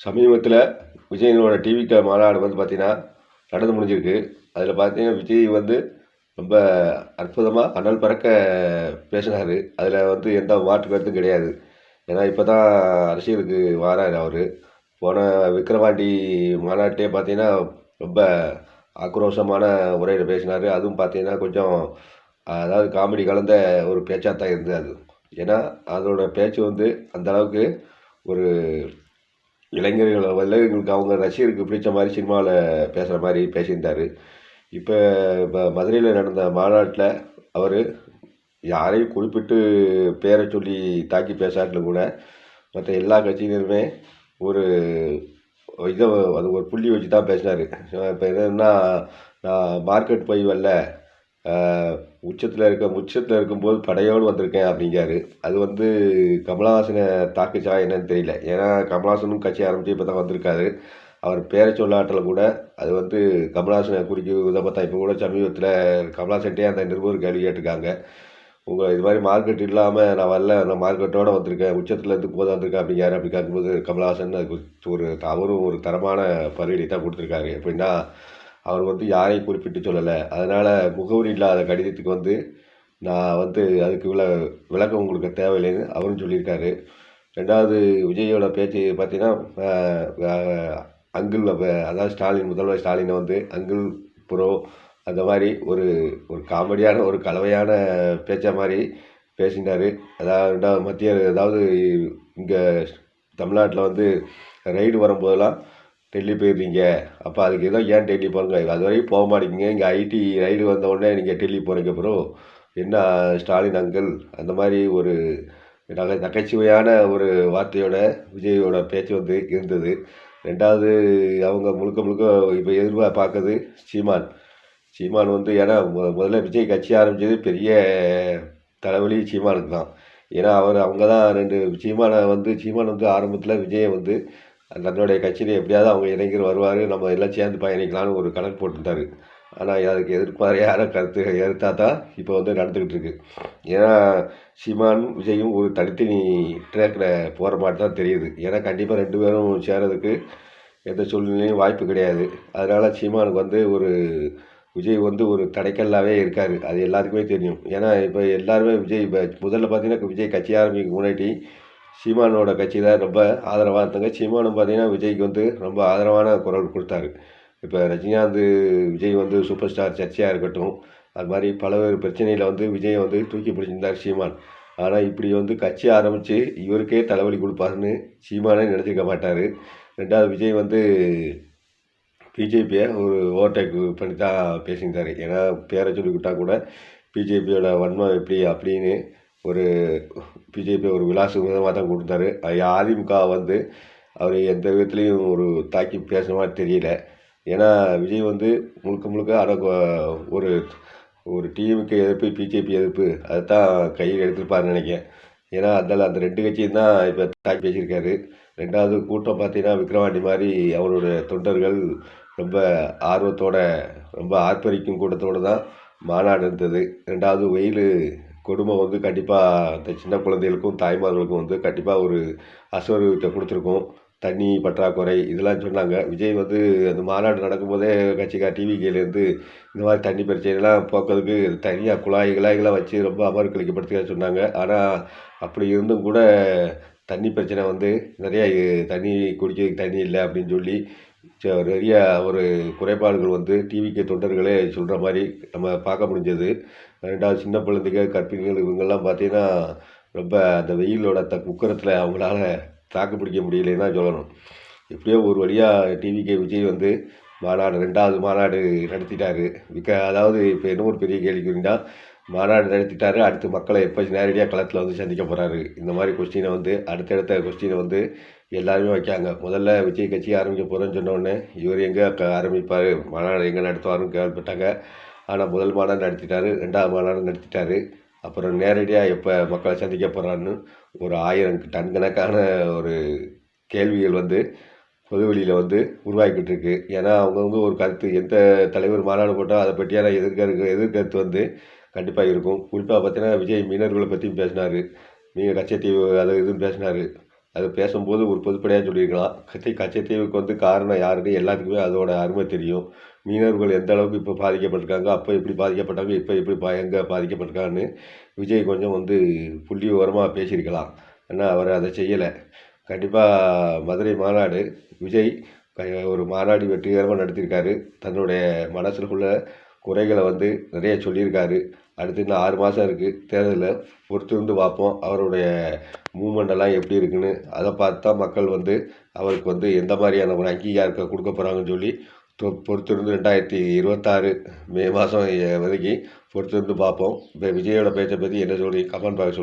சமீபத்தில் விஜயனோட டிவிக்கு மாநாடு வந்து பார்த்தீங்கன்னா நடந்து முடிஞ்சிருக்கு. அதில் பார்த்தீங்கன்னா விஜய் வந்து ரொம்ப அற்புதமாக அனல் பறக்க பேசினார். அதில் வந்து எந்த மாற்று கருத்தும் கிடையாது. ஏன்னா இப்போ தான் அரசியலுக்கு வாரார் அவர். போன விக்ரவாண்டி மாநாட்டிலே பார்த்தீங்கன்னா ரொம்ப ஆக்ரோஷமான உரையில் பேசினார். அதுவும் பார்த்தீங்கன்னா கொஞ்சம் அதாவது காமெடி கலந்த ஒரு பேச்சாக தான் இருந்தது அது. ஏன்னா அதோட பேச்சு வந்து அந்த அளவுக்கு ஒரு இளைஞர்கள் இளைஞர்களுக்கு அவங்க ரசிகருக்கு பிடிச்ச மாதிரி சினிமாவில் பேசுகிற மாதிரி பேசியிருந்தார். இப்போ இப்போ மதுரையில் நடந்த மாநாட்டில் அவர் யாரையும் குறிப்பிட்டு பேரை சொல்லி தாக்கி பேசாட்டில் கூட மற்ற எல்லா கட்சியினருமே ஒரு இதை அது ஒரு புள்ளி வச்சு தான் பேசினார். இப்போ என்னென்னா நான் மார்க்கெட் போய் வரல. உச்சத்தில் இருக்க உச்சத்தில் இருக்கும்போது படையோடு வந்திருக்கேன் அப்படிங்கிறாரு. அது வந்து கமலஹாசனை தாக்குச்சா என்னன்னு தெரியல. ஏன்னா கமலஹாசனும் கட்சி ஆரம்பித்து இப்போ தான் வந்திருக்காரு. அவர் பேரை சொல்லாட்டில் கூட அது வந்து கமலஹாசனை குறிக்கும் இதை பார்த்தா இப்போ கூட சமீபத்தில் கமலஹாசன்ட்டே அந்த நிருபர் கேள்வி கேட்டிருக்காங்க. உங்கள் இது மாதிரி மார்க்கெட் இல்லாமல் நான் வரல நான் மார்க்கெட்டோடு வந்திருக்கேன் உச்சத்தில் இருந்து போதா வந்திருக்கேன் அப்படிங்காரு அப்படி கேட்கும்போது கமலஹாசன் அதுக்கு ஒரு அவரும் ஒரு தரமான பதிலடி தான் கொடுத்துருக்காரு. எப்படின்னா அவர் வந்து யாரையும் குறிப்பிட்டு சொல்லலை. அதனால் முகவரி இல்லாத கடிதத்துக்கு வந்து நான் வந்து அதுக்கு விள விளக்கம் உங்களுக்கு தேவையில்லைன்னு அவரும் சொல்லியிருக்காரு. ரெண்டாவது விஜயோட பேச்சு பார்த்தீங்கன்னா அங்கிள் அதாவது ஸ்டாலின் முதல்வர் ஸ்டாலினை வந்து அங்கிள் ப்ரோ அந்த மாதிரி ஒரு ஒரு காமெடியான ஒரு கலவையான பேச்ச மாதிரி பேசினார். அதாவது ரெண்டாவது மத்திய அதாவது இங்கே தமிழ்நாட்டில் வந்து ரைடு வரும்போதெல்லாம் டெல்லி போயிடுறீங்க அப்போ அதுக்கு ஏதோ ஏன் டெல்லி போகிறீங்க அது வரைக்கும் போக மாட்டேங்கிங்க இங்கே ஐடி ரைடு வந்தவுடனே நீங்கள் டெல்லி போகிறீங்க ப்ரோ என்ன ஸ்டாலின் அங்கிள் அந்த மாதிரி ஒரு நகை நகைச்சுவையான ஒரு வார்த்தையோட விஜயோட பேச்சு வந்து இருந்தது. ரெண்டாவது அவங்க முழுக்க முழுக்க இப்போ எதிர்பார்க்க பார்க்குறது சீமான். சீமான் வந்து ஏன்னா முதல்ல விஜய் கட்சி ஆரம்பித்தது பெரிய தலைவலி சீமானுக்கு தான். ஏன்னா அவர் அவங்க தான் ரெண்டு சீமானை வந்து சீமான் வந்து ஆரம்பத்தில் விஜயை வந்து தன்னுடைய கட்சியில் எப்படியாவது அவங்க இளைஞர் வருவார் நம்ம எல்லாம் சேர்ந்து பயணிக்கலாம்னு ஒரு கணக்கு போட்டுட்டாரு ஆனால் அதுக்கு எதிர்பாரையான கருத்து எதிர்த்தா தான் இப்போ வந்து நடந்துக்கிட்டு இருக்கு. ஏன்னா சீமான் விஜயும் ஒரு தனித்தனி ட்ராக்கில் போகிற மாதிரி தான் தெரியுது. ஏன்னா கண்டிப்பாக ரெண்டு பேரும் சேர்றதுக்கு எந்த சூழ்நிலையும் வாய்ப்பு கிடையாது. அதனால் சீமானுக்கு வந்து ஒரு விஜய் வந்து ஒரு தடைக்கல்லாகவே இருக்கார். அது எல்லாத்துக்குமே தெரியும். ஏன்னா இப்போ எல்லாருமே விஜய் இப்போ முதல்ல பார்த்தீங்கன்னா விஜய் கட்சி ஆரம்பிக்கு முன்னாடி சீமானோட கட்சி தான் ரொம்ப ஆதரவாக இருந்தாங்க. சீமானும் பார்த்தீங்கன்னா விஜய்க்கு வந்து ரொம்ப ஆதரவான குரல் கொடுத்தாரு. இப்போ ரஜினிகாந்த் விஜய் வந்து சூப்பர் ஸ்டார் சர்ச்சையாக இருக்கட்டும் அது மாதிரி பல்வேறு பிரச்சனையில் வந்து விஜய் வந்து தூக்கி பிடிச்சிருந்தார் சீமான். ஆனால் இப்படி வந்து கட்சி ஆரம்பித்து இவருக்கே தலைவலி கொடுப்பாருன்னு சீமானே நினச்சிக்க மாட்டார். ரெண்டாவது விஜய் வந்து பிஜேபியை ஒரு ஓவர்டேக் பண்ணி தான் பேசியிருந்தார். ஏன்னா பேரை சொல்லிக்கிட்டால் கூட பிஜேபியோட வன்மம் எப்படி அப்படின்னு ஒரு பிஜேபி ஒரு விலாச விதமாக தான் கொடுத்தாரு. அதிமுக வந்து அவர் எந்த விதத்துலேயும் ஒரு தாக்கி பேசுகிற மாதிரி தெரியல. ஏன்னா விஜய் வந்து முழுக்க முழுக்க அட ஒரு ஒரு டிஎம்கே எதிர்ப்பு பிஜேபி எதிர்ப்பு அதை தான் கையில் எடுத்திருப்பாருன்னு நினைக்கிறேன். ஏன்னா அதில் அந்த ரெண்டு கட்சியும் தான் இப்போ தாக்கி பேசியிருக்காரு. ரெண்டாவது கூட்டம் பார்த்தீங்கன்னா விக்ரவாண்டி மாதிரி அவரோட தொண்டர்கள் ரொம்ப ஆர்வத்தோட ரொம்ப ஆர்ப்பரிக்கும் கூட்டத்தோடு தான் மாநாடு இருந்தது ரெண்டாவது வெயில் குடும்பம் வந்து கண்டிப்பாக இந்த சின்ன குழந்தைகளுக்கும் தாய்மார்களுக்கும் வந்து கண்டிப்பாக ஒரு அசௌகரியத்தை கொடுத்துருக்கும். தண்ணி பற்றாக்குறை இதெல்லாம் சொன்னாங்க. விஜய் வந்து அந்த மாநாடு நடக்கும்போதே கட்சிக்கார் டிவிகேலேருந்து இந்த மாதிரி தண்ணி பிரச்சனைலாம் போக்குறதுக்கு தனியாக குழாய் கிளாய்களாம் வச்சு ரொம்ப அமர்க்களிக்கப்படுத்தி சொன்னாங்க. ஆனால் அப்படி இருந்தும் கூட தண்ணி பிரச்சனை வந்து நிறையா தண்ணி குடிக்கிறதுக்கு தண்ணி இல்லை அப்படின்னு சொல்லி நிறைய ஒரு குறைபாடுகள் வந்து டிவிக்கு தொண்டர்களே சொல்கிற மாதிரி நம்ம பார்க்க முடிஞ்சது. ரெண்டாவது சின்ன குழந்தைங்க கர்ப்பிணிகள் இவங்கெல்லாம் பார்த்தீங்கன்னா ரொம்ப அந்த வெயிலோட த குக்கரத்தில் அவங்களால தாக்கு பிடிக்க முடியலைன்னு தான் சொல்லணும். எப்படியோ ஒரு வழியாக டிவிகே விஜய் வந்து மாநாடு ரெண்டாவது மாநாடு நடத்திட்டார். மிக்க அதாவது இப்போ என்ன ஒரு பெரிய கேள்விக்குறினா மாநாடு நடத்திட்டாரு அடுத்து மக்களை எப்போ நேரடியாக களத்தில் வந்து சந்திக்க போகிறாரு இந்த மாதிரி கொஸ்டினை வந்து அடுத்தடுத்த கொஸ்டினை வந்து எல்லாருமே வைக்காங்க முதல்ல விஜய் கட்சி ஆரம்பிக்க போகிறேன்னு சொன்னோடனே இவர் எங்கே க ஆரம்பிப்பார். மாநாடு எங்கே நடத்துவாருன்னு கேள்விப்பட்டாங்க. ஆனால் முதல் மாநாடு நடத்திட்டாரு ரெண்டாவது மாநாடு நடத்திட்டாரு. அப்புறம் நேரடியாக எப்போ மக்களை சந்திக்க போகிறான்னு ஒரு ஆயிரம் டன் கணக்கான ஒரு கேள்விகள் வந்து பொதுவெளியில் வந்து உருவாக்கிட்டு இருக்கு. ஏன்னா அவங்கவுங்க ஒரு கருத்து. எந்த தலைவர் மாநாடு போட்டால் அதை பற்றியான எதிர்கரு எதிர்கருத்து வந்து கண்டிப்பாக இருக்கும். குறிப்பாக பார்த்தீங்கன்னா விஜய் மீனவர்களை பற்றியும் பேசினார். நீங்கள் கச்சத்தீவு அது இதுவும் பேசினார். அது பேசும்போது ஒரு பொதுப்படையாக சொல்லியிருக்கலாம். கச்சை கச்சத்தீவுக்கு வந்து காரணம் யாருன்னு எல்லாத்துக்குமே அதோட அருமை தெரியும். மீனவர்கள் எந்த அளவுக்கு இப்போ பாதிக்கப்பட்டிருக்காங்க அப்போ எப்படி பாதிக்கப்பட்டாங்க இப்போ எப்படி பா எங்கே பாதிக்கப்பட்டிருக்காங்கன்னு விஜய் கொஞ்சம் வந்து புள்ளி விவரமாக பேசியிருக்கலாம். ஆனால் அவர் அதை செய்யலை. கண்டிப்பாக மதுரை மாநாடு விஜய் ஒரு மாநாடு வெற்றிகரமாக நடத்தியிருக்காரு. தன்னுடைய மனசில் உள்ள குறைகளை வந்து நிறைய சொல்லியிருக்காரு. அடுத்து இன்னும் ஆறு மாதம் இருக்குது தேர்தலில் பொறுத்து இருந்து பார்ப்போம். அவருடைய மூமெண்டெல்லாம் எப்படி இருக்குன்னு. அதை பார்த்து தான் மக்கள் வந்து அவருக்கு வந்து எந்த மாதிரியான ஒரு அங்கீகாரத்தை கொடுக்க போகிறாங்கன்னு சொல்லி தொ- பொறுத்திருந்து ரெண்டாயிரத்தி இருபத்தாறு மே மாதம் வரைக்கும் பொறுத்திருந்து பார்ப்போம். இப்போ விஜயோட பேச்சை பற்றி என்ன சொல்லி கமெண்ட் பாக்ஸ்